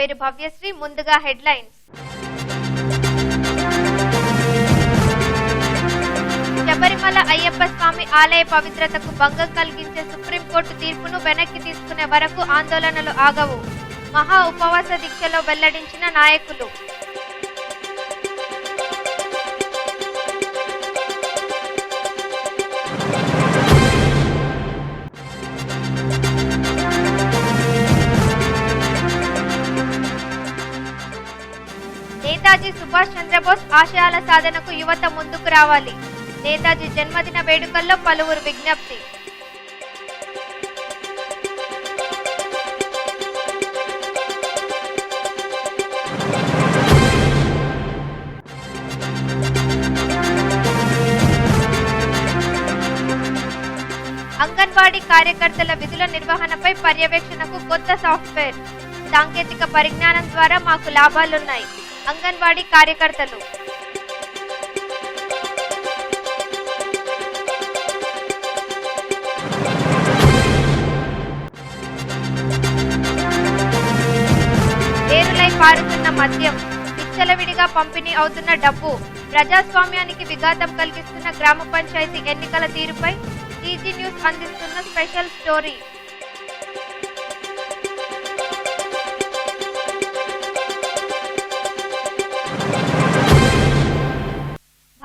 పేరు భవ్యశ్రీ ముందుగా హెడ్లైన్స్. శబరిమల అయ్యప్ప స్వామి ఆలయ పవిత్రతకు భంగం కలిగించే సుప్రీంకోర్టు తీర్పును వెనక్కి తీసుకునే వరకు ఆందోళనలు ఆగవు. మహా ఉపవాస దీక్షలో వెల్లడించిన నాయకులు. చంద్రబోస్ ఆశయాల సాధనకు యువత ముందుకు రావాలి. నేతాజీ జన్మదిన వేడుకల్లో పలువురు విజ్ఞప్తి. అంగన్వాడీ కార్యకర్తల విధుల నిర్వహణపై పర్యవేక్షణకు కొత్త సాఫ్ట్వేర్. సాంకేతిక పరిజ్ఞానం ద్వారా మాకు లాభాలున్నాయి. అంగన్వాడీ కార్యకర్తలు. పారుతున్న మద్యం విచ్చలవిడిగా పంపిణీ అవుతున్న డబ్బు ప్రజాస్వామ్యానికి విఘాతం కలిగిస్తున్న గ్రామ పంచాయతీ ఎన్నికల తీరుపై టీజీ న్యూస్ అందిస్తున్న స్పెషల్ స్టోరీ.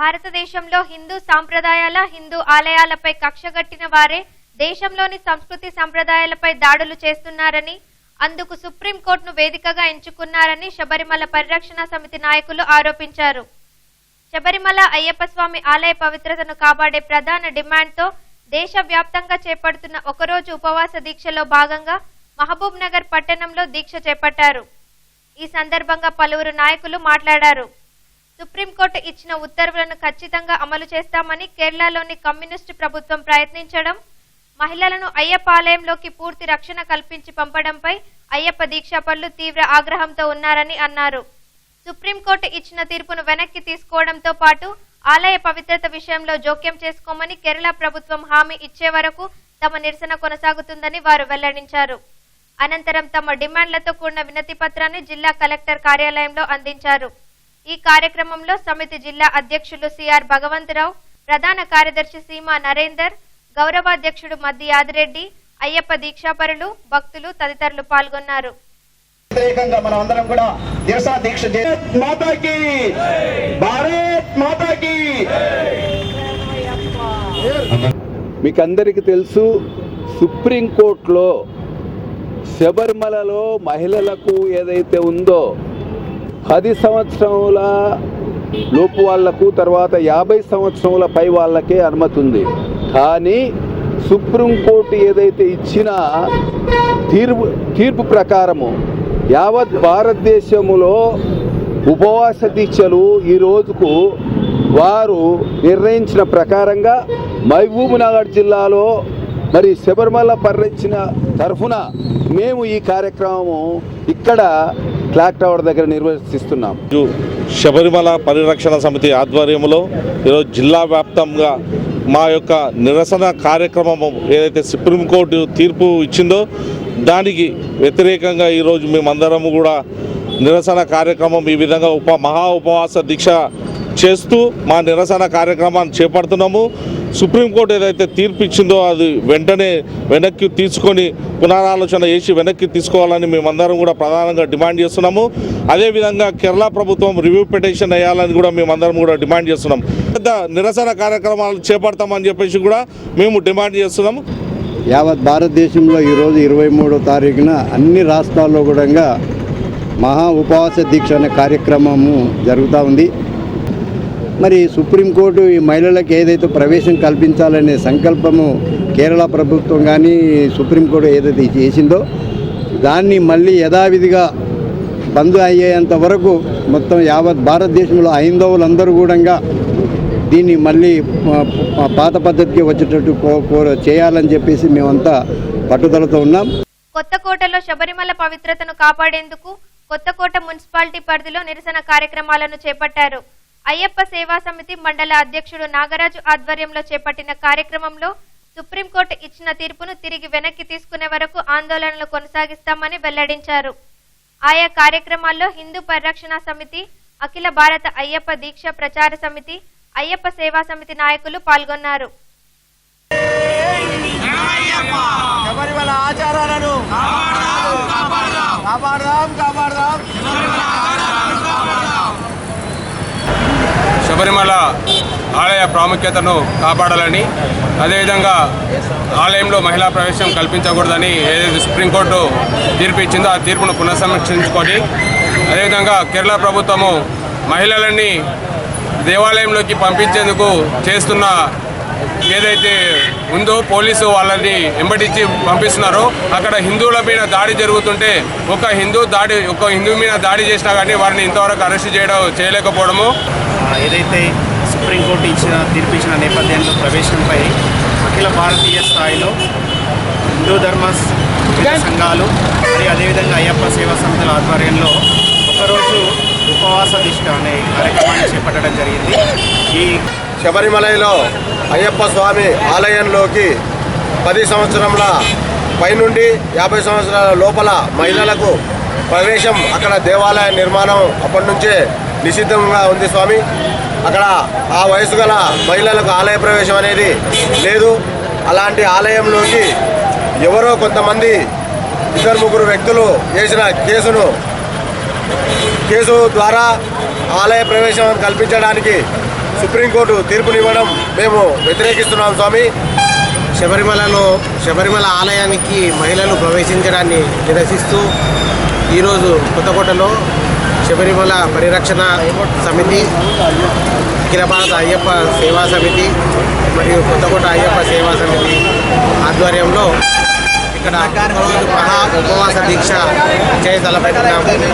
భారతదేశంలో హిందూ సాంప్రదాయాల హిందూ ఆలయాలపై కక్షగట్టిన వారే దేశంలోని సంస్కృతి సంప్రదాయాలపై దాడులు చేస్తున్నారని అందుకు సుప్రీంకోర్టును వేదికగా ఎంచుకున్నారని శబరిమల పరిరక్షణ సమితి నాయకులు ఆరోపించారు. శబరిమల అయ్యప్ప స్వామి ఆలయ పవిత్రతను కాపాడే ప్రధాన డిమాండ్తో దేశవ్యాప్తంగా చేపడుతున్న ఒకరోజు ఉపవాస దీక్షలో భాగంగా మహబూబ్ నగర్ పట్టణంలో దీక్ష చేపట్టారు. ఈ సందర్భంగా పలువురు నాయకులు మాట్లాడారు. సుప్రీంకోర్టు ఇచ్చిన ఉత్తర్వులను ఖచ్చితంగా అమలు చేస్తామని కేరళలోని కమ్యూనిస్టు ప్రభుత్వం ప్రయత్నించడం మహిళలను అయ్యప్ప ఆలయంలోకి పూర్తి రక్షణ కల్పించి పంపడంపై అయ్యప్ప దీక్షాపరులు తీవ్ర ఆగ్రహంతో ఉన్నారని అన్నారు. సుప్రీంకోర్టు ఇచ్చిన తీర్పును వెనక్కి తీసుకోవడంతో పాటు ఆలయ పవిత్రత విషయంలో జోక్యం చేసుకోమని కేరళ ప్రభుత్వం హామీ ఇచ్చే వరకు తమ నిరసన కొనసాగుతుందని వారు వెల్లడించారు. అనంతరం తమ డిమాండ్లతో కూడిన వినతి పత్రాన్ని జిల్లా కలెక్టర్ కార్యాలయంలో అందించారు. ఈ కార్యక్రమంలో సమితి జిల్లా అధ్యక్షులు సిఆర్ భగవంతరావు ప్రధాన కార్యదర్శి సీమా నరేందర్ గౌరవాధ్యక్షుడు మద్ది యాదిరెడ్డి అయ్యప్ప దీక్షాపరులు భక్తులు తదితరులు పాల్గొన్నారు. వ్యతిరేకంగా మనం అందరం కూడా నిరసన దీక్ష చే- మాతాకి! భారత్ మాతాకి! మీకు అందరికీ తెలుసు సుప్రీంకోర్టులో శబరిమలలో మహిళలకు ఏదైతే ఉందో పది సంవత్సరముల లోపు వాళ్ళకు తర్వాత యాభై సంవత్సరముల పై వాళ్ళకే అనుమతి ఉంది కానీ సుప్రీంకోర్టు ఏదైతే ఇచ్చిన తీర్పు తీర్పు ప్రకారము యావత్ భారతదేశములో ఉపవాస దీక్షలు ఈ రోజుకు వారు నిర్ణయించిన ప్రకారంగా మహబూబ్నగర్ జిల్లాలో మరి శబరిమల పరిరక్షణ తరఫున మేము ఈ కార్యక్రమము ఇక్కడ క్లాక్ టవర్ దగ్గర నిర్వహిస్తున్నాం శబరిమల పరిరక్షణ సమితి ఆధ్వర్యంలో ఈరోజు జిల్లా వ్యాప్తంగా మా యొక్క నిరసన కార్యక్రమం ఏదైతే సుప్రీంకోర్టు తీర్పు ఇచ్చిందో దానికి వ్యతిరేకంగా ఈరోజు మేమందరము కూడా నిరసన కార్యక్రమం ఈ విధంగా ఉప మహా ఉపవాస దీక్ష చేస్తూ మా నిరసన కార్యక్రమాన్ని చేపడుతున్నాము. సుప్రీంకోర్టు ఏదైతే తీర్పు ఇచ్చిందో అది వెంటనే వెనక్కి తీసుకొని పునరాలోచన చేసి వెనక్కి తీసుకోవాలని మేమందరం కూడా ప్రధానంగా డిమాండ్ చేస్తున్నాము. అదేవిధంగా కేరళ ప్రభుత్వం రివ్యూ పిటిషన్ వేయాలని కూడా మేమందరం కూడా డిమాండ్ చేస్తున్నాం. పెద్ద నిరసన కార్యక్రమాలు చేపడతామని చెప్పేసి కూడా మేము డిమాండ్ చేస్తున్నాము. యావత్ భారతదేశంలో ఈరోజు ఇరవై మూడో తారీఖున అన్ని రాష్ట్రాల్లో కూడా మహా ఉపవాస దీక్ష అనే కార్యక్రమము జరుగుతూ ఉంది. మరి సుప్రీంకోర్టు ఈ మహిళలకు ఏదైతే ప్రవేశం కల్పించాలనే సంకల్పము కేరళ ప్రభుత్వం కానీ సుప్రీంకోర్టు ఏదైతే చేసిందో దాన్ని మళ్ళీ యథావిధిగా బంద్ అయ్యేంత వరకు మొత్తం యావత్ భారతదేశంలో హైందవులందరూ కూడా దీన్ని మళ్ళీ పాత పద్ధతికి వచ్చేటట్టు చేయాలని చెప్పేసి మేమంతా పట్టుదలతో ఉన్నాం. కొత్తకోటలో శబరిమల పవిత్రతను కాపాడేందుకు కొత్తకోట మున్సిపాలిటీ పరిధిలో నిరసన కార్యక్రమాలను చేపట్టారు. అయ్యప్ప సేవా సమితి మండల అధ్యక్షుడు నాగరాజు ఆధ్వర్యంలో చేపట్టిన కార్యక్రమంలో సుప్రీంకోర్టు ఇచ్చిన తీర్పును తిరిగి వెనక్కి తీసుకునే వరకు ఆందోళనలు కొనసాగిస్తామని వెల్లడించారు ఆయా కార్యక్రమాల్లో హిందూ పరిరక్షణ సమితి అఖిల భారత అయ్యప్ప దీక్ష ప్రచార సమితి అయ్యప్ప సేవా సమితి నాయకులు పాల్గొన్నారు ఆచారాలను కాపాడదాం కాపాడదాం శబరిమల ఆలయ ప్రాముఖ్యతను కాపాడాలని అదేవిధంగా ఆలయంలో మహిళా ప్రవేశం కల్పించకూడదని ఏదైతే సుప్రీంకోర్టు తీర్పు ఇచ్చిందో ఆ తీర్పును పునఃసమీక్షించుకొని అదేవిధంగా కేరళ ప్రభుత్వము మహిళలని దేవాలయంలోకి పంపించేందుకు చేస్తున్న ఏదైతే ఉందో పోలీసు వాళ్ళని ఎంబడించి పంపిస్తున్నారో అక్కడ హిందువుల మీద దాడి జరుగుతుంటే ఒక హిందూ దాడి ఒక హిందూ మీద దాడి చేసినా కానీ వారిని ఇంతవరకు అరెస్ట్ చేయడం చేయలేకపోవడము. ఏదైతే సుప్రీంకోర్టు ఇచ్చిన తీర్పు ఇచ్చిన నేపథ్యంలో ప్రవేశంపై అఖిల భారతీయ స్థాయిలో హిందూ ధర్మ సంఘాలు మరియు అదేవిధంగా అయ్యప్ప సేవా సమితుల ఆధ్వర్యంలో ఒకరోజు ఉపవాస దిష్ట అనే కార్యక్రమాన్ని చేపట్టడం జరిగింది. ఈ శబరిమలలో అయ్యప్ప స్వామి ఆలయంలోకి పది సంవత్సరముల పైనుండి యాభై సంవత్సరాల లోపల మహిళలకు ప్రవేశం అక్కడ దేవాలయ నిర్మాణం అప్పటి నుంచే నిషిద్ధంగా ఉంది స్వామి. అక్కడ ఆ వయసు గల మహిళలకు ఆలయ ప్రవేశం అనేది లేదు. అలాంటి ఆలయంలోకి ఎవరో కొంతమంది ఇద్దరు ముగ్గురు వ్యక్తులు చేసిన కేసును కేసు ద్వారా ఆలయ ప్రవేశం కల్పించడానికి సుప్రీంకోర్టు తీర్పునివ్వడం మేము వ్యతిరేకిస్తున్నాం స్వామి. శబరిమలలో శబరిమల ఆలయానికి మహిళలు ప్రవేశించడాన్ని నిరసిస్తూ ఈరోజు కొత్తకోటలో శబరిమల పరిరక్షణ సమితి అఖిల భారత అయ్యప్ప సేవా సమితి మరియు కొత్తకోట అయ్యప్ప సేవా సమితి ఆధ్వర్యంలో ఇక్కడ మహా ఉపవాస దీక్ష చేయతలపెట్టినాము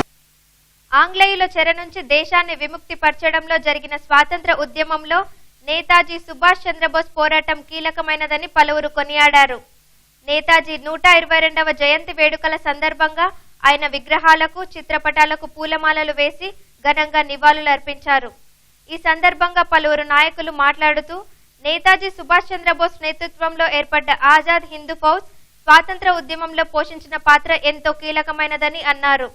ఆంగ్లేయుల చెర నుంచి దేశాన్ని విముక్తి పరచడంలో జరిగిన స్వాతంత్ర ఉద్యమంలో నేతాజీ సుభాష్ చంద్రబోస్ పోరాటం కీలకమైనదని పలువురు కొనియాడారు. నేతాజీ నూట ఇరవై రెండవ జయంతి వేడుకల సందర్భంగా ఆయన విగ్రహాలకు చిత్రపటాలకు పూలమాలలు వేసి ఘనంగా నివాళులర్పించారు ఈ సందర్భంగా పలువురు నాయకులు మాట్లాడుతూ నేతాజీ సుభాష్ చంద్రబోస్ నేతృత్వంలో ఏర్పడ్డ ఆజాద్ హిందూ ఫౌజ్ స్వాతంత్ర ఉద్యమంలో పోషించిన పాత్ర ఎంతో కీలకమైనదని అన్నారు.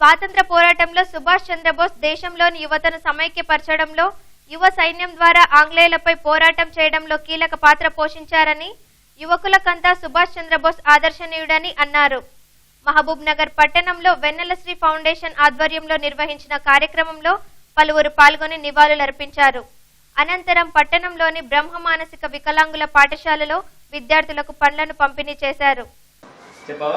స్వాతంత్ర పోరాటంలో సుభాష్ చంద్రబోస్ దేశంలోని యువతను సమైక్యపరచడంలో యువ సైన్యం ద్వారా ఆంగ్లేయులపై పోరాటం చేయడంలో కీలక పాత్ర పోషించారని యువకులకంతా సుభాష్ చంద్రబోస్ ఆదర్శనీయుడని అన్నారు. మహబూబ్ నగర్ పట్టణంలో వెన్నెలశ్రీ ఫౌండేషన్ ఆధ్వర్యంలో నిర్వహించిన కార్యక్రమంలో పలువురు పాల్గొని నివాళులర్పించారు. అనంతరం పట్టణంలోని బ్రహ్మ మానసిక వికలాంగుల పాఠశాలలో విద్యార్థులకు పండ్లను పంపిణీ చేశారు. చెప్పా.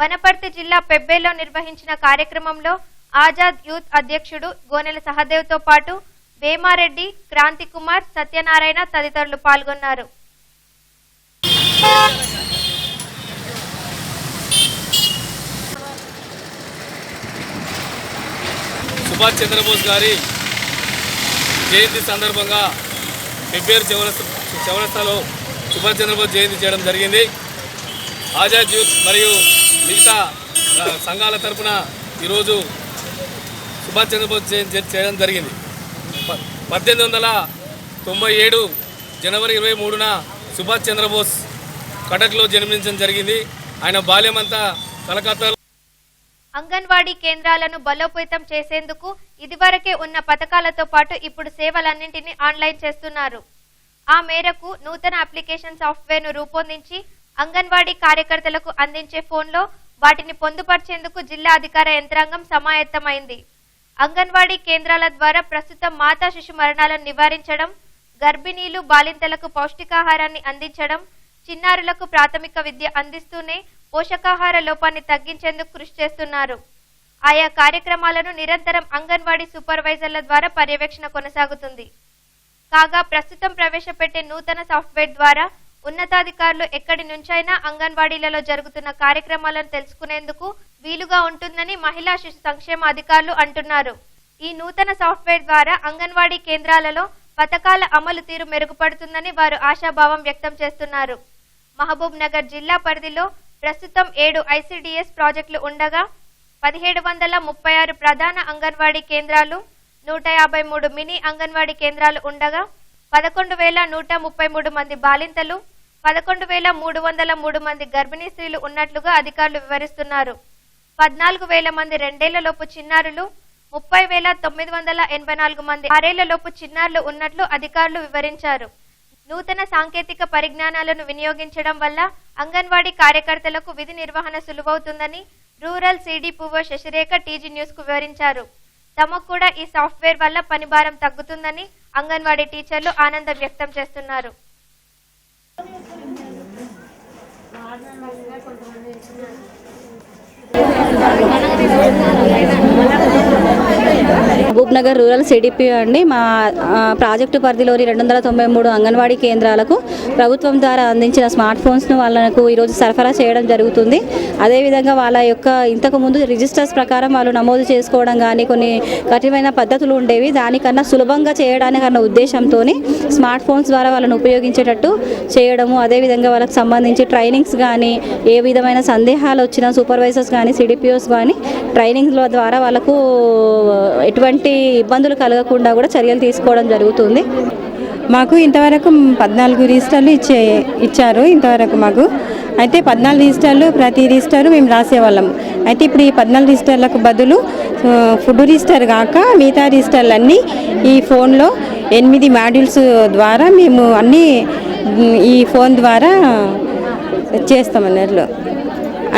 వనపర్తి జిల్లా పెబ్బేలో నిర్వహించిన కార్యక్రమంలో ఆజాద్ యూత్ అధ్యక్షుడు గోనెల సహదేవ్తో పాటు వేమారెడ్డి క్రాంతి కుమార్ సత్యనారాయణ తదితరులు పాల్గొన్నారు. సుభాష్ చంద్రబోస్ గారి జయంతి సందర్భంగా ఫిబ్రవరి చౌరస్తా చౌరస్తాలో సుభాష్ చంద్రబోస్ జయంతి చేయడం జరిగింది. ఆజాద్ యూత్ మరియు మిగతా సంఘాల తరపున ఈరోజు సుభాష్ చంద్రబోస్ జయంతి చే- చేయడం జరిగింది. ప- పద్దెనిమిది వందల తొంభై ఏడు జనవరి ఇరవై మూడున సుభాష్ చంద్రబోస్ కటక్లో జన్మించడం జరిగింది. ఆయన బాల్యమంతా కలకత్తాలో అంగన్వాడీ కేంద్రాలను బలోపేతం చేసేందుకు ఇదివరకే ఉన్న పథకాలతో పాటు ఇప్పుడు సేవలన్నింటినీ ఆన్లైన్ చేస్తున్నారు. ఆ మేరకు నూతన అప్లికేషన్ సాఫ్ట్వేర్ను రూపొందించి అంగన్వాడీ కార్యకర్తలకు అందించే ఫోన్లో వాటిని పొందుపరిచేందుకు జిల్లా అధికార యంత్రాంగం సమాయత్తమైంది. అంగన్వాడీ కేంద్రాల ద్వారా ప్రస్తుతం మాతా శిశు మరణాలను నివారించడం గర్భిణీలు బాలింతలకు పౌష్టికాహారాన్ని అందించడం చిన్నారులకు ప్రాథమిక విద్య అందిస్తూనే పోషకాహార లోపాన్ని తగ్గించేందుకు కృషి చేస్తున్నారు. ఆయా కార్యక్రమాలను నిరంతరం అంగన్వాడీ సూపర్వైజర్ల ద్వారా పర్యవేక్షణ కొనసాగుతుంది. కాగా ప్రస్తుతం ప్రవేశపెట్టే నూతన సాఫ్ట్వేర్ ద్వారా ఉన్నతాధికారులు ఎక్కడి నుంచైనా అంగన్వాడీలలో జరుగుతున్న కార్యక్రమాలను తెలుసుకునేందుకు వీలుగా ఉంటుందని మహిళా శిశు సంక్షేమ అధికారులు అంటున్నారు. ఈ నూతన సాఫ్ట్వేర్ ద్వారా అంగన్వాడీ కేంద్రాలలో పథకాల అమలు తీరు మెరుగుపడుతుందని వారు ఆశాభావం వ్యక్తం చేస్తున్నారు. మహబూబ్ నగర్ జిల్లా పరిధిలో ప్రస్తుతం ఏడు ఐసిడిఎస్ ప్రాజెక్టులు ఉండగా పదిహేడు వందల ముప్పై ఆరు ప్రధాన అంగన్వాడీ కేంద్రాలు నూట యాభై మూడు మినీ అంగన్వాడీ కేంద్రాలు ఉండగా పదకొండు వేల నూట ముప్పై మూడు మంది బాలింతలు పదకొండు వేల మూడు వందల మూడు మంది గర్భిణీ స్త్రీలు ఉన్నట్లుగా అధికారులు వివరిస్తున్నారు. పద్నాలుగు వేల మంది రెండేళ్ళలోపు చిన్నారులు ముప్పై వేల తొమ్మిది వందల ఎనభై నాలుగు మంది ఆరేళ్ళలోపు చిన్నారులు ఉన్నట్లు అధికారులు వివరించారు. నూతన సాంకేతిక పరిజ్ఞానాలను వినియోగించడం వల్ల అంగన్వాడీ కార్యకర్తలకు విధి నిర్వహణ సులువవుతుందని రూరల్ సిడిపిఓ శశిరేఖ టీజీ న్యూస్కు వివరించారు. తమకు కూడా ఈ సాఫ్ట్వేర్ వల్ల పనిభారం తగ్గుతుందని అంగన్వాడీ టీచర్లు ఆనందం వ్యక్తం చేస్తున్నారు. నగర్ రూరల్ సిడిపి అండి. మా ప్రాజెక్టు పరిధిలోని రెండు వందల తొంభై మూడు అంగన్వాడీ కేంద్రాలకు ప్రభుత్వం ద్వారా అందించిన స్మార్ట్ ఫోన్స్ను వాళ్ళకు ఈరోజు సరఫరా చేయడం జరుగుతుంది. అదేవిధంగా వాళ్ళ యొక్క ఇంతకు ముందు రిజిస్టర్స్ ప్రకారం వాళ్ళు నమోదు చేసుకోవడం కానీ కొన్ని కఠినమైన పద్ధతులు ఉండేవి. దానికన్నా సులభంగా చేయడానికన్న ఉద్దేశంతో స్మార్ట్ ఫోన్స్ ద్వారా వాళ్ళని ఉపయోగించేటట్టు చేయడము అదేవిధంగా వాళ్ళకి సంబంధించి ట్రైనింగ్స్ కానీ ఏ విధమైన సందేహాలు వచ్చినా సూపర్వైజర్స్ కానీ సిడిపిఓస్ కానీ ట్రైనింగ్ల ద్వారా వాళ్ళకు ఎటువంటి ఇబ్బందులు కలగకుండా కూడా చర్యలు తీసుకోవడం జరుగుతుంది. మాకు ఇంతవరకు పద్నాలుగు రిజిస్టర్లు ఇచ్చే ఇచ్చారు ఇంతవరకు మాకు. అయితే పద్నాలుగు రిజిస్టర్లు ప్రతి రిజిస్టర్ మేము రాసేవాళ్ళం. అయితే ఇప్పుడు ఈ పద్నాలుగు రిజిస్టర్లకు బదులు ఫుడ్ రిజిస్టర్ కాక మిగతా రిజిస్టర్లు అన్నీ ఈ ఫోన్లో ఎనిమిది మాడ్యూల్స్ ద్వారా మేము అన్నీ ఈ ఫోన్ ద్వారా చేస్తాం అన్నట్లు.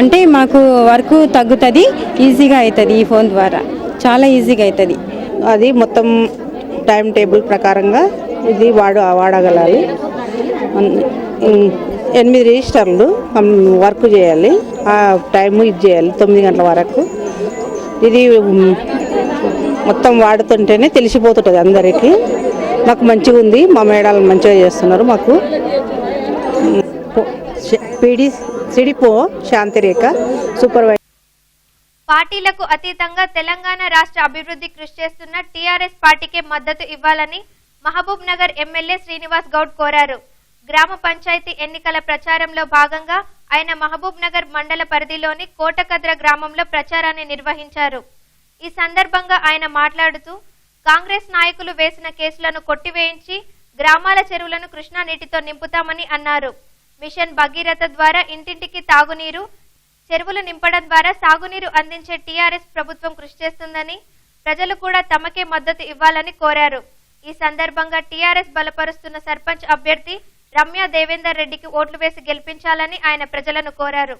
అంటే మాకు వర్క్ తగ్గుతుంది ఈజీగా అవుతుంది ఈ ఫోన్ ద్వారా. చాలా ఈజీగా అవుతుంది. అది మొత్తం టైం టేబుల్ ప్రకారంగా ఇది వాడు వాడగలాలి. ఎనిమిది రిజిస్టర్లు వర్క్ చేయాలి. ఆ టైం ఇది చేయాలి తొమ్మిది గంటల వరకు. ఇది మొత్తం వాడుతుంటేనే తెలిసిపోతుంటుంది అందరికీ. మాకు మంచిగా ఉంది మా మేడాలు మంచిగా చేస్తున్నారు మాకు. పీడి సిడిపో శాంతిరేఖ సూపర్వైజర్ పార్టీలకు అతీతంగా తెలంగాణ రాష్ట్ర అభివృద్ధి కృషి చేస్తున్న టీఆర్ఎస్ పార్టీకే మద్దతు ఇవ్వాలని మహబూబ్ నగర్ ఎమ్మెల్యే శ్రీనివాస్ గౌడ్ కోరారు. గ్రామ పంచాయతీ ఎన్నికల ప్రచారంలో భాగంగా ఆయన మహబూబ్ నగర్ మండల పరిధిలోని కోటకద్ర గ్రామంలో ప్రచారాన్ని నిర్వహించారు. ఈ సందర్భంగా ఆయన మాట్లాడుతూ కాంగ్రెస్ నాయకులు వేసిన కేసులను కొట్టివేయించి గ్రామాల చెరువులను కృష్ణా నీటితో నింపుతామని అన్నారు. మిషన్ భగీరథ ద్వారా ఇంటింటికి తాగునీరు చెరువులు నింపడం ద్వారా సాగునీరు అందించే టీఆర్ఎస్ ప్రభుత్వం కృషి చేస్తుందని ప్రజలు కూడా తమకే మద్దతు ఇవ్వాలని కోరారు. ఈ సందర్భంగా టీఆర్ఎస్ బలపరుస్తున్న సర్పంచ్ అభ్యర్థి రమ్య దేవేందర్ రెడ్డికి ఓట్లు వేసి గెలిపించాలని ఆయన ప్రజలను కోరారు.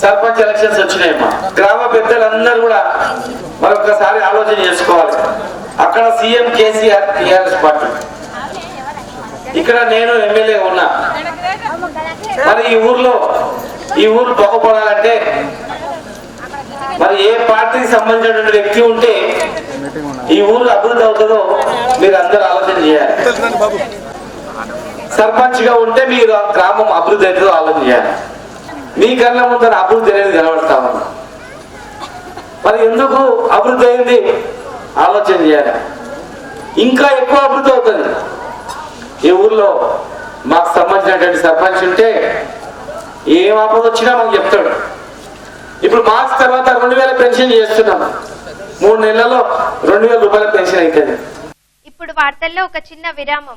సర్పంచ్ ఎలక్షన్స్ వచ్చినాయమ్మా. గ్రామ పెద్దలందరూ కూడా మరొకసారి ఆలోచన చేసుకోవాలి. అక్కడ సీఎం కేసీఆర్ టీఆర్ఎస్ పార్టీ. ఇక్కడ నేను ఎమ్మెల్యే ఉన్నా. మరి ఈ ఊర్లో ఈ ఊరు పొగపడాలంటే మరి ఏ పార్టీకి సంబంధించిన వ్యక్తి ఉంటే ఈ ఊరు అభివృద్ధి అవుతుందో మీరు అందరూ ఆలోచన చేయాలి. సర్పంచ్గా ఉంటే మీరు ఆ గ్రామం అభివృద్ధి అవుతుందో ఆలోచన చేయాలి. మీ కళ్ళ ముందర అభివృద్ధి అనేది కనబడతా ఉంది. మరి ఎందుకు అభివృద్ధి అయింది? ఆలోచన చేయాలి. ఇంకా ఎక్కువ అభివృద్ధి అవుతుంది. ఈ ఊర్లో మాకు సంబంధించినటువంటి సర్పంచ్ ఉంటే ఏం ఆపద వచ్చినా మాకు చెప్తాడు. ఇప్పుడు మార్క్స్ తర్వాత రెండు వేల పెన్షన్ చేస్తున్నాం. మూడు నెలల్లో రెండు వేల రూపాయల పెన్షన్ అవుతుంది ఇప్పుడు వార్తల్లో ఒక చిన్న విరామం.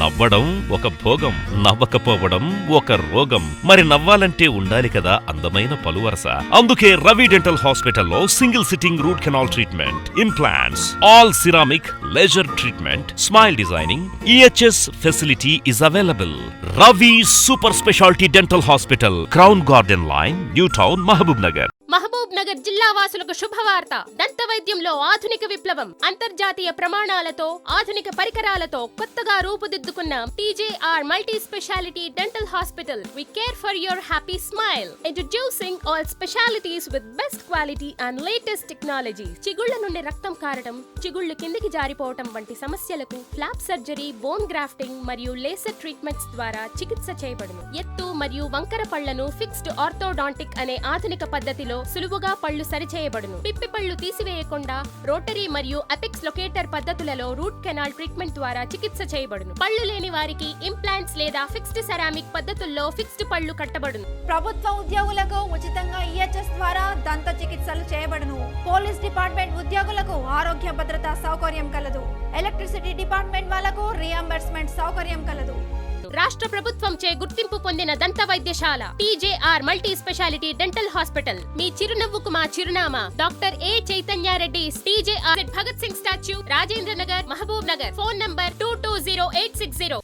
నవ్వడం ఒక భోగం నవ్వకపోవడం ఒక రోగం. మరి నవ్వాలంటే ఉండాలి కదా అందమైన పలువరస అందుకే రవి డెంటల్ హాస్పిటల్లో single sitting root canal treatment implants all ceramic laser treatment smile designing EHS facility is available. Ravi super speciality dental hospital crown garden line new town Mahabubnagar. Mahabubnagar జిల్లా వాసులకు శుభవార్త. దంత వైద్యంలో ఆధునిక విప్లవం. అంతర్జాతీయ ప్రమాణాలతో ఆధునిక పరికరాలతో కొత్తగా రూపుదిద్దుకున్న TJR multi speciality dental hospital. We care for your happy smile introducing all specialities with best quality and latest technology చిగుళ్ళ నుండి రక్తం కారడం చిగుళ్ళు కిందికి జారిపోవటం వంటి సమస్యలకు ఫ్లాప్ సర్జరీ బోన్ గ్రాఫ్టింగ్ మరియు లేసర్ ట్రీట్మెంట్స్ ద్వారా చికిత్స చేయబడును. ఎత్తు మరియు వంకర పళ్ళను ఫిక్స్డ్ ఆర్థోడాంటిక్ అనే ఆధునిక పద్ధతిలో సులువుగా పళ్ళు సరిచేయబడును. పిప్పి పళ్ళు తీసివేయకుండా రోటరీ మరియు అపెక్స్ లొకేటర్ పద్ధతులలో రూట్ కెనాల్ ట్రీట్మెంట్ ద్వారా చికిత్స చేయబడును. పళ్ళు లేని వారికి ఇంప్లాంట్స్ లేదా ఫిక్స్డ్ సెరామిక్ పద్ధతుల్లో ఫిక్స్డ్ పళ్ళు కట్టబడును. ప్రభుత్వ ఉద్యోగులకు ఉచితంగా ఈహెచ్ఎస్ ద్వారా దంత చికిత్సలు చేయబడును. పోలీస్ డిపార్ట్మెంట్ ఉద్యోగులకు ఆరోగ్య భద్రత సౌకర్యం కలదు. ఎలక్ట్రిసిటీ డిపార్ట్మెంట్ వాళ్ళకు రియంబర్స్మెంట్ సౌకర్యం కలదు. రాష్ట్ర ప్రభుత్వం చే గుర్తింపు పొందిన దంత వైద్యశాల TJR multi speciality dental hospital. మీ చిరునవ్వుకు మా చిరునామా. Doctor A Chaitanya Reddy TJR Bhagat Singh statue Rajendra Nagar Mahabubnagar. Phone number two two zero eight six zero.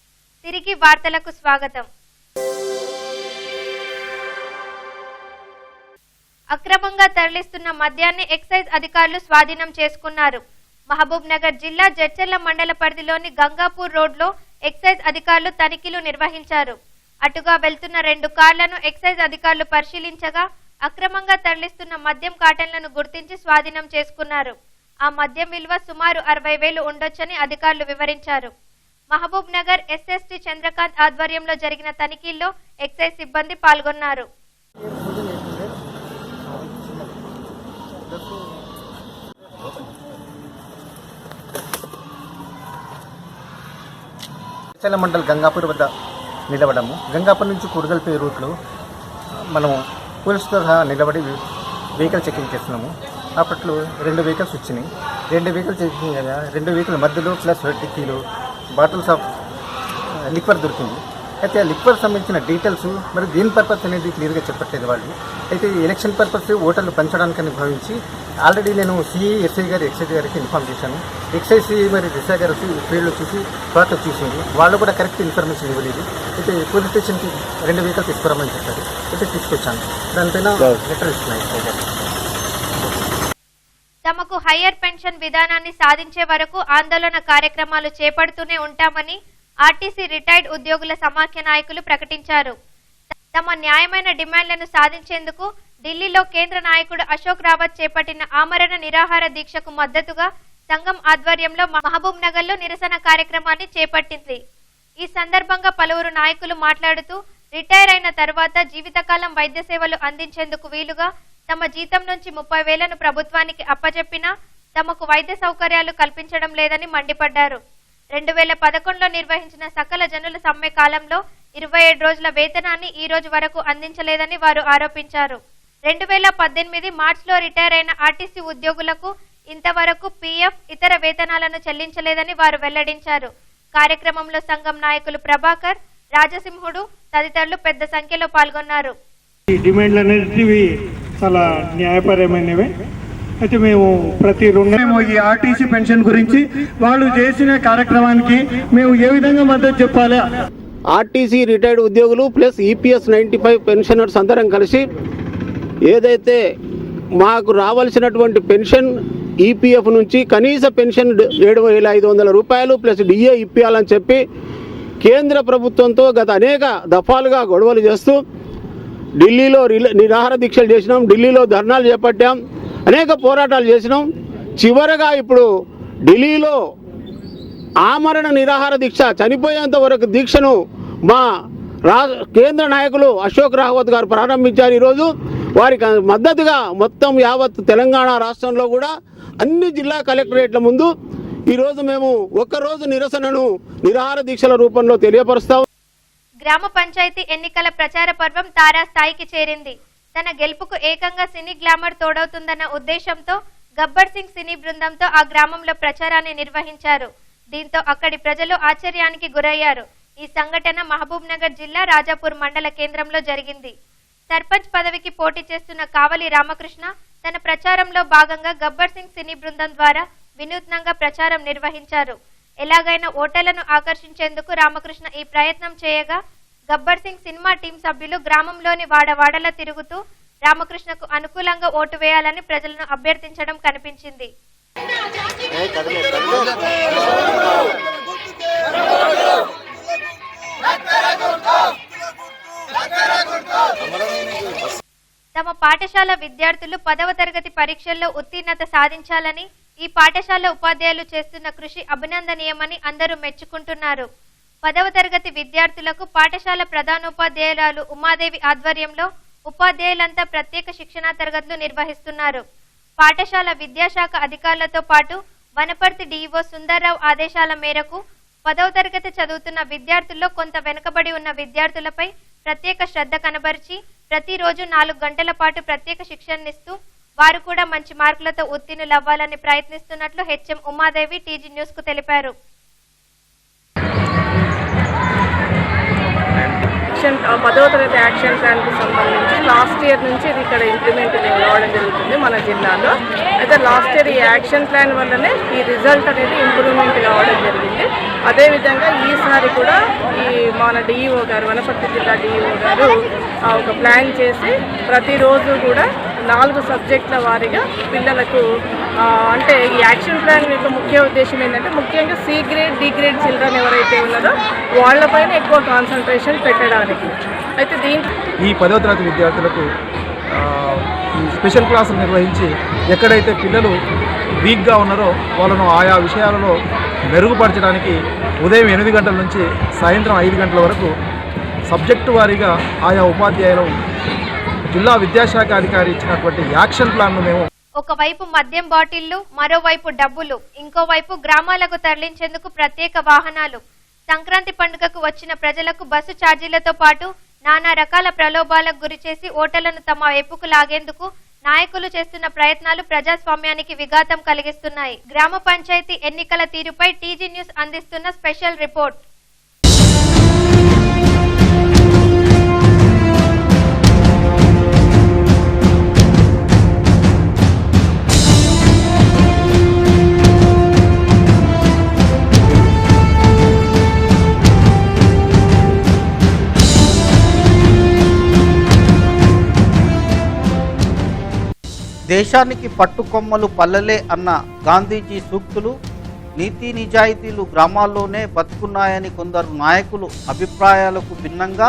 తిరిగి వార్తలకు స్వాగతం. అక్రమంగా తరలిస్తున్న మద్యాన్ని ఎక్సైజ్ అధికారులు స్వాధీనం చేసుకున్నారు. మహబూబ్ నగర్ జిల్లా జడ్చెర్ల మండల పరిధిలోని గంగాపూర్ రోడ్లో ఎక్సైజ్ అధికారులు తనిఖీలు నిర్వహించారు. అటుగా వెళ్తున్న రెండు కార్లను ఎక్సైజ్ అధికారులు పరిశీలించగా అక్రమంగా తరలిస్తున్న మద్యం కాటన్లను గుర్తించి స్వాధీనం చేసుకున్నారు. ఆ మద్యం విలువ సుమారు అరవై వేలు ఉండొచ్చని అధికారులు వివరించారు. మహబూబ్ నగర్ ఎస్ఎస్టీ చంద్రకాంత్ ఆధ్వర్యంలో జరిగిన తనిఖీల్లో ఎక్సైజ్ సిబ్బంది పాల్గొన్నారు. చల మండల్ గంగాపూర్ వద్ద నిలబడము. గంగాపూర్ నుంచి కురగల్పే రూట్లో మనము పోలీసుతో సహా నిలబడి వెహికల్ చెకింగ్ చేస్తున్నాము. అప్పట్లో రెండు వెహికల్స్ వచ్చినాయి. రెండు వెహికల్ చెకింగ్ కదా రెండు వెహికల్ మధ్యలో ప్లస్ డిక్కీలో బాటిల్స్ ఆఫ్ లిక్వర్ దొరికింది. అయితే ఆ లిక్వర్ సంబంధించిన డీటెయిల్స్ మరి దేని పర్పస్ అనేది క్లియర్గా చెప్పట్లేదు వాళ్ళు. అయితే ఎలక్షన్ పర్పస్ ఓటర్లు పంచడానికని భావించి ఆల్రెడీ నేను సిఐ ఎస్ఐ గారు ఎక్సైజ్ గారికి ఇన్ఫామ్ చేశాను. ఎక్సైజ్ సిఐ మరి ఎస్ఐ గారు ఫీల్డ్లో చూసి తర్వాత చూసింది. వాళ్ళు కూడా కరెక్ట్ ఇన్ఫర్మేషన్ ఇవ్వలేదు. అయితే పోలీస్ స్టేషన్కి రెండు వెహికల్స్ తీసుకురమ్మని చెప్పారు. అయితే తీసుకొచ్చాను. దానిపైన లెటర్ ఇస్తున్నాయి ఎస్ఐ గారు. తమకు హయ్యర్ పెన్షన్ విధానాన్ని సాధించే వరకు ఆందోళన కార్యక్రమాలు చేపడుతూనే ఉంటామని ఆర్టీసీ రిటైర్డ్ ఉద్యోగుల సమాఖ్య నాయకులు ప్రకటించారు. తమ న్యాయమైన డిమాండ్లను సాధించేందుకు ఢిల్లీలో కేంద్ర నాయకుడు అశోక్ రావత్ చేపట్టిన ఆమరణ నిరాహార దీక్షకు మద్దతుగా సంఘం ఆధ్వర్యంలో మహబూబ్ నగర్లో నిరసన కార్యక్రమాన్ని చేపట్టింది. ఈ సందర్భంగా పలువురు నాయకులు మాట్లాడుతూ రిటైర్ అయిన తర్వాత జీవితకాలం వైద్య సేవలు అందించేందుకు వీలుగా తమ జీతం నుంచి ముప్పై వేలను ప్రభుత్వానికి అప్పచెప్పినా తమకు వైద్య సౌకర్యాలు కల్పించడం లేదని మండిపడ్డారు. రెండు వేల పదకొండులో నిర్వహించిన సకల జనుల సమ్మె కాలంలో ఇరవై ఏడు రోజుల వేతనాన్ని ఈ రోజు వరకు అందించలేదని వారు ఆరోపించారు. రెండు వేల పద్దెనిమిది మార్చిలో రిటైర్ అయిన ఆర్టీసీ ఉద్యోగులకు ఇంతవరకు పీఎఫ్ ఇతర వేతనాలను చెల్లించలేదని వారు వెల్లడించారు. కార్యక్రమంలో సంఘం నాయకులు ప్రభాకర్ రాజసింహుడు తదితరులు పెద్ద సంఖ్యలో పాల్గొన్నారు. ఈ డిమాండ్లు అనేటివి చాలా న్యాయపరమైనవి. అయితే మేము ప్రతి రెండు మేము ఈ ఆర్టీసీ పెన్షన్ గురించి వాళ్ళు చేసిన కార్యక్రమానికి మేము ఏ విధంగా మద్దతు చెప్పాలి? ఆర్టీసీ రిటైర్డ్ ఉద్యోగులు plus EPS ninety five pensioners అందరం కలిసి ఏదైతే మాకు రావాల్సినటువంటి పెన్షన్ ఈపీఎఫ్ నుంచి కనీస పెన్షన్ ఏడు వేల ఐదు వందల రూపాయలు ప్లస్ డిఏ ఇప్పించాలని చెప్పి కేంద్ర ప్రభుత్వంతో గత అనేక దఫాలుగా గొడవలు చేస్తూ ఢిల్లీలో రిల నిరాహార దీక్షలు చేసినాం. ఢిల్లీలో ధర్నాలు చేపట్టాం. అనేక పోరాటాలు చేసినాం. చివరగా ఇప్పుడు ఢిల్లీలో ఆమరణ నిరాహార దీక్ష చనిపోయేంత వరకు దీక్షను మా రా కేంద్ర నాయకులు అశోక్ రావత్ గారు ప్రారంభించారు ఈరోజు. వారికి మద్దతుగా మొత్తం యావత్ తెలంగాణ రాష్ట్రంలో కూడా అన్ని జిల్లా కలెక్టరేట్ల ముందు ఈరోజు మేము ఒక్కరోజు నిరసనను నిరాహార దీక్షల రూపంలో తెలియపరుస్తాం. గ్రామ పంచాయతీ ఎన్నికల ప్రచార పర్వం తారా స్థాయికి చేరింది. తన గెలుపుకు ఏకంగా సినీ గ్లామర్ తోడవుతుందన్న ఉద్దేశంతో గబ్బర్ సింగ్ సినీ బృందంతో ఆ గ్రామంలో ప్రచారాన్ని నిర్వహించారు. దీంతో అక్కడి ప్రజలు ఆశ్చర్యానికి గురయ్యారు. ఈ సంఘటన మహబూబ్ నగర్ జిల్లా రాజాపూర్ మండల కేంద్రంలో జరిగింది. సర్పంచ్ పదవికి పోటీ చేస్తున్న కావలి రామకృష్ణ తన ప్రచారంలో భాగంగా గబ్బర్ సింగ్ సినీ బృందం ద్వారా వినూత్నంగా ప్రచారం నిర్వహించారు. ఎలాగైనా ఓటర్లను ఆకర్షించేందుకు రామకృష్ణ ఈ ప్రయత్నం చేయగా గబ్బర్ సింగ్ సినిమా టీం సభ్యులు గ్రామంలోని వాడవాడలా తిరుగుతూ రామకృష్ణకు అనుకూలంగా ఓటు వేయాలని ప్రజలను అభ్యర్థించడం కనిపించింది. తమ పాఠశాల విద్యార్థులు పదవ తరగతి పరీక్షల్లో ఉత్తీర్ణత సాధించాలని ఈ పాఠశాల ఉపాధ్యాయులు చేస్తున్న కృషి అభినందనీయమని అందరూ మెచ్చుకుంటున్నారు. పదవ తరగతి విద్యార్థులకు పాఠశాల ప్రధానోపాధ్యాయురాలు ఉమాదేవి ఆధ్వర్యంలో ఉపాధ్యాయులంతా ప్రత్యేక శిక్షణా తరగతులు నిర్వహిస్తున్నారు. పాఠశాల విద్యాశాఖ అధికారులతో పాటు వనపర్తి డీఈఓ సుందర్రావు ఆదేశాల మేరకు పదవ తరగతి చదువుతున్న విద్యార్థుల్లో కొంత వెనుకబడి ఉన్న విద్యార్థులపై ప్రత్యేక శ్రద్ధ కనబరిచి ప్రతిరోజు నాలుగు గంటల పాటు ప్రత్యేక శిక్షణనిస్తూ వారు కూడా మంచి మార్కులతో ఉత్తీర్ణులవ్వాలని ప్రయత్నిస్తున్నట్లు హెచ్ఎం ఉమాదేవి టీజీ న్యూస్కు తెలిపారు. యాక్షన్ పదవ తరగతి యాక్షన్ ప్లాన్కి సంబంధించి లాస్ట్ ఇయర్ నుంచి ఇది ఇక్కడ ఇంప్లిమెంట్ కావడం జరుగుతుంది మన జిల్లాలో. అయితే లాస్ట్ ఇయర్ ఈ యాక్షన్ ప్లాన్ వల్లనే ఈ రిజల్ట్ అనేది ఇంప్రూవ్మెంట్ కావడం జరిగింది. అదేవిధంగా ఈసారి కూడా ఈ మన డిఈఓ గారు వనపర్తి జిల్లా డిఈఓ గారు ఒక ప్లాన్ చేసి ప్రతిరోజు కూడా నాలుగు సబ్జెక్టుల వారీగా పిల్లలకు అంటే ఈ యాక్షన్ ప్లాన్ యొక్క ముఖ్య ఉద్దేశం ఏంటంటే ముఖ్యంగా C grade D grade children ఎవరైతే ఉన్నారో వాళ్ళపైన ఎక్కువ కాన్సన్ట్రేషన్ పెట్టడానికి. అయితే దీంట్లో ఈ పదో తరగతి విద్యార్థులకు స్పెషల్ క్లాసులు నిర్వహించి ఎక్కడైతే పిల్లలు వీక్గా ఉన్నారో వాళ్ళను ఆయా విషయాలలో మెరుగుపరచడానికి ఉదయం ఎనిమిది గంటల నుంచి సాయంత్రం ఐదు గంటల వరకు సబ్జెక్టు వారీగా ఆయా ఉపాధ్యాయులు జిల్లా విద్యాశాఖ అధికారి ఇచ్చినటువంటి యాక్షన్ ప్లాన్ను మేము ఒకవైపు మద్యం బాటిళ్ళు మరోవైపు డబ్బులు ఇంకోవైపు గ్రామాలకు తరలించేందుకు ప్రత్యేక వాహనాలు. సంక్రాంతి పండుగకు వచ్చిన ప్రజలకు బస్సు ఛార్జీలతో పాటు నానా రకాల ప్రలోభాలకు గురిచేసి ఓటర్లను తమ వైపుకు లాగేందుకు నాయకులు చేస్తున్న ప్రయత్నాలు ప్రజాస్వామ్యానికి విఘాతం కలిగిస్తున్నాయి. గ్రామ పంచాయతీ ఎన్నికల తీరుపై టీజీ న్యూస్ అందిస్తున్న స్పెషల్ రిపోర్ట్. దేశానికి పట్టుకొమ్మలు పల్లెలే అన్న గాంధీజీ సూక్తులు నీతి నిజాయితీలు గ్రామాల్లోనే బతుకున్నాయని కొందరు నాయకులు అభిప్రాయాలకు భిన్నంగా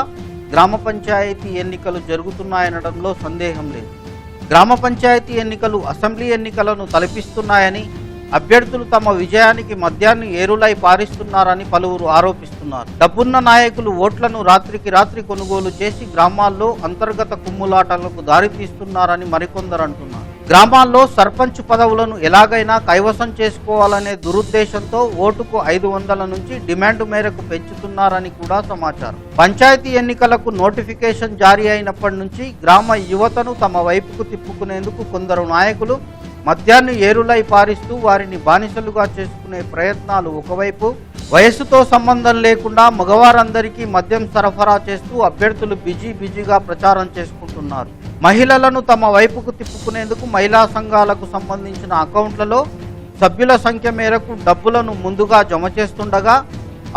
గ్రామ పంచాయతీ ఎన్నికలు జరుగుతున్నాయనడంలో సందేహం లేదు. గ్రామ పంచాయతీ ఎన్నికలు అసెంబ్లీ ఎన్నికలను తలపిస్తున్నాయని అభ్యర్థులు తమ విజయానికి మద్యాన్ని ఏరులై పారిస్తున్నారని పలువురు ఆరోపిస్తున్నారు. డబ్బున్న నాయకులు ఓట్లను రాత్రికి రాత్రి కొనుగోలు చేసి గ్రామాల్లో అంతర్గత కుమ్ములాటలకు దారితీస్తున్నారని మరికొందరు అంటున్నారు. గ్రామాల్లో సర్పంచ్ పదవులను ఎలాగైనా కైవసం చేసుకోవాలనే దురుద్దేశంతో ఓటుకు ఐదు వందల నుంచి డిమాండ్ మేరకు పెంచుతున్నారని కూడా సమాచారం. పంచాయతీ ఎన్నికలకు నోటిఫికేషన్ జారీ అయినప్పటి నుంచి గ్రామ యువతను తమ వైపుకు తిప్పుకునేందుకు కొందరు నాయకులు మద్యాన్ని ఏరులై పారిస్తూ వారిని బానిసలుగా చేసుకునే ప్రయత్నాలు ఒకవైపు వయస్సుతో సంబంధం లేకుండా మగవారందరికీ మద్యం సరఫరా చేస్తూ అభ్యర్థులు బిజీ బిజీగా ప్రచారం చేసుకుంటున్నారు. మహిళలను తమ వైపుకు తిప్పుకునేందుకు మహిళా సంఘాలకు సంబంధించిన అకౌంట్లలో సభ్యుల సంఖ్య మేరకు డబ్బులను ముందుగా జమ చేస్తుండగా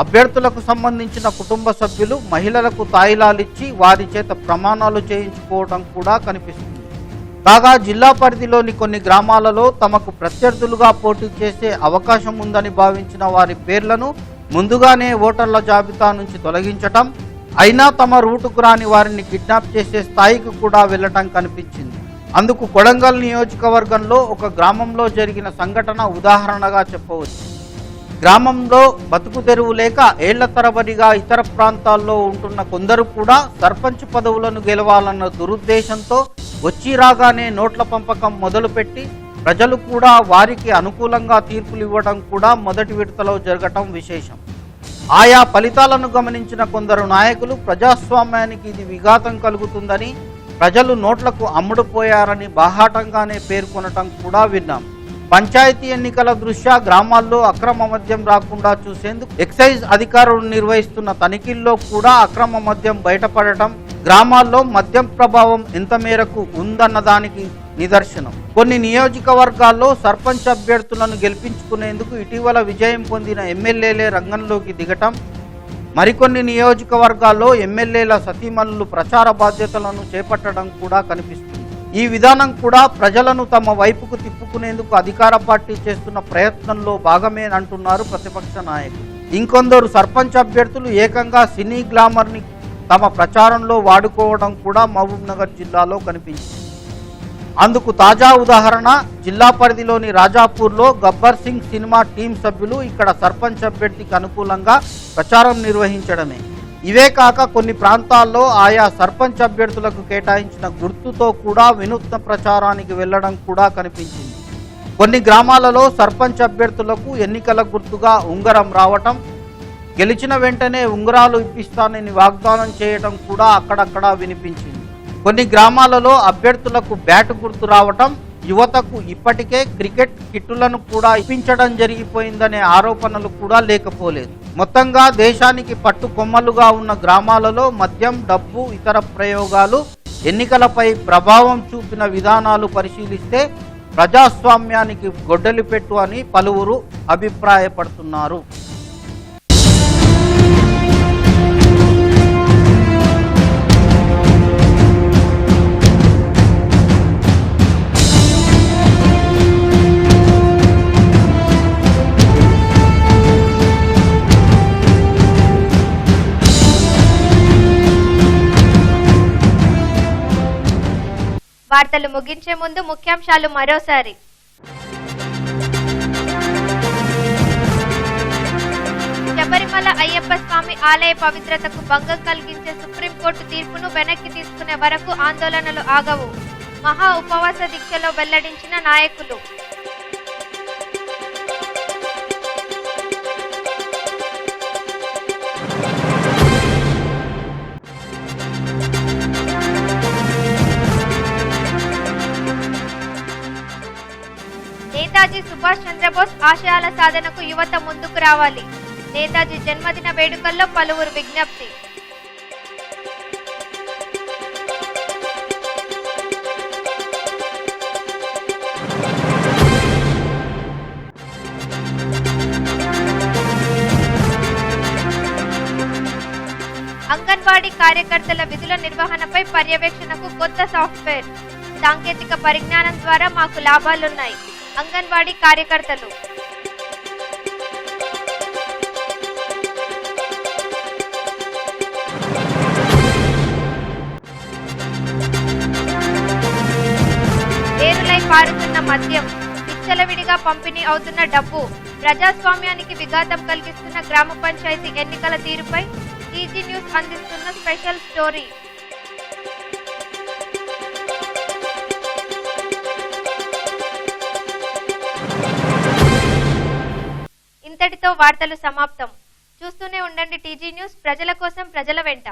అభ్యర్థులకు సంబంధించిన కుటుంబ సభ్యులు మహిళలకు తాయిలాలిచ్చి వారి చేత ప్రమాణాలు చేయించుకోవడం కూడా కనిపిస్తుంది. కాగా జిల్లా పరిధిలోని కొన్ని గ్రామాలలో తమకు ప్రత్యర్థులుగా పోటీ చేసే అవకాశం ఉందని భావించిన వారి పేర్లను ముందుగానే ఓటర్ల జాబితా నుంచి తొలగించటం అయినా తమ రూటుకు రాని వారిని కిడ్నాప్ చేసే స్థాయికి కూడా వెళ్ళటం కనిపించింది. అందుకు కొడంగల్ నియోజకవర్గంలో ఒక గ్రామంలో జరిగిన సంఘటన ఉదాహరణగా చెప్పవచ్చు. గ్రామంలో బతుకు తెరువు లేక ఏళ్ళ తరబడిగా ఇతర ప్రాంతాల్లో ఉంటున్న కొందరు కూడా సర్పంచ్ పదవులను గెలవాలన్న దురుద్దేశంతో వచ్చి రాగానే నోట్ల పంపకం మొదలుపెట్టి ప్రజలు కూడా వారికి అనుకూలంగా తీర్పులు ఇవ్వడం కూడా మొదటి విడతలో జరగటం విశేషం. ఆయా ఫలితాలను గమనించిన కొందరు నాయకులు ప్రజాస్వామ్యానికి ఇది విఘాతం కలుగుతుందని ప్రజలు నోట్లకు అమ్ముడుపోయారని బాహాటంగానే పేర్కొనటం కూడా విన్నాం. పంచాయతీ ఎన్నికల దృష్ట్యా గ్రామాల్లో అక్రమ మద్యం రాకుండా చూసేందుకు ఎక్సైజ్ అధికారులు నిర్వహిస్తున్న తనిఖీల్లో కూడా అక్రమ మద్యం బయటపడటం గ్రామాల్లో మద్యం ప్రభావం ఎంత మేరకు ఉందన్న దానికి నిదర్శనం. కొన్ని నియోజకవర్గాల్లో సర్పంచ్ అభ్యర్థులను గెలిపించుకునేందుకు ఇటీవల విజయం పొందిన ఎమ్మెల్యేలే రంగంలోకి దిగటం మరికొన్ని నియోజకవర్గాల్లో ఎమ్మెల్యేల సతీమణులు ప్రచార బాధ్యతలను చేపట్టడం కూడా కనిపిస్తుంది. ఈ విధానం కూడా ప్రజలను తమ వైపుకు తిప్పుకునేందుకు అధికార పార్టీ చేస్తున్న ప్రయత్నంలో భాగమేనంటున్నారు ప్రతిపక్ష నాయకులు. ఇంకొందరు సర్పంచ్ అభ్యర్థులు ఏకంగా సినీ గ్లామర్ని తమ ప్రచారంలో వాడుకోవడం కూడా మహబూబ్నగర్ జిల్లాలో కనిపించింది. అందుకు తాజా ఉదాహరణ జిల్లా పరిధిలోని రాజాపూర్లో గబ్బర్ సింగ్ సినిమా టీం సభ్యులు ఇక్కడ సర్పంచ్ అభ్యర్థికి అనుకూలంగా ప్రచారం నిర్వహించడమే. ఇవే కాక కొన్ని ప్రాంతాల్లో ఆయా సర్పంచ్ అభ్యర్థులకు కేటాయించిన గుర్తుతో కూడా వినూత్న ప్రచారానికి వెళ్ళడం కూడా కనిపించింది. కొన్ని గ్రామాలలో సర్పంచ్ అభ్యర్థులకు ఎన్నికల గుర్తుగా ఉంగరం రావటం గెలిచిన వెంటనే ఉంగరాలు ఇప్పిస్తానని వాగ్దానం చేయటం కూడా అక్కడక్కడ వినిపించింది. కొన్ని గ్రామాలలో అభ్యర్థులకు బ్యాట్ గుర్తు రావటం యువతకు ఇప్పటికే క్రికెట్ కిట్టులను కూడా ఇప్పించడం జరిగిపోయిందనే ఆరోపణలు కూడా లేకపోలేదు. మొత్తంగా దేశానికి పట్టుకొమ్మలుగా ఉన్న గ్రామాలలో మద్యం డబ్బు ఇతర ప్రయోగాలు ఎన్నికలపై ప్రభావం చూపిన విధానాలు పరిశీలిస్తే ప్రజాస్వామ్యానికి గొడ్డలి పెట్టు అని పలువురు అభిప్రాయపడుతున్నారు. వార్తలు ముగించే ముందు ముఖ్యాంశాలు మరోసారి. శబరిమల అయ్యప్ప స్వామి ఆలయ పవిత్రతకు భంగం కలిగించే సుప్రీంకోర్టు తీర్పును వెనక్కి తీసుకునే వరకు ఆందోళనలు ఆగవు. మహా ఉపవాస దీక్షలో వెల్లడించిన నాయకులు. నేతాజీ సుభాష్ చంద్రబోస్ ఆశయాల సాధనకు యువత ముందుకు రావాలి. నేతాజీ జన్మదిన వేడుకల్లో పలువురు విజ్ఞప్తి. అంగన్వాడీ కార్యకర్తల విధుల నిర్వహణపై పర్యవేక్షణకు కొత్త సాఫ్ట్వేర్. సాంకేతిక పరిజ్ఞానం ద్వారా మాకు లాభాలున్నాయి. అంగన్వాడీ కార్యకర్తలు. ఏరులై పారుతున్న మద్యం విచ్చలవిడిగా పంపిణీ అవుతున్న డబ్బు ప్రజాస్వామ్యానికి విఘాతం కలిగిస్తున్న గ్రామ పంచాయతీ ఎన్నికల తీరుపై ఈజీ న్యూస్ అందిస్తున్న స్పెషల్ స్టోరీ. ఇంతటితో వార్తలు సమాప్తం. చూస్తూనే ఉండండి టీజీ న్యూస్ ప్రజల కోసం ప్రజల వెంట.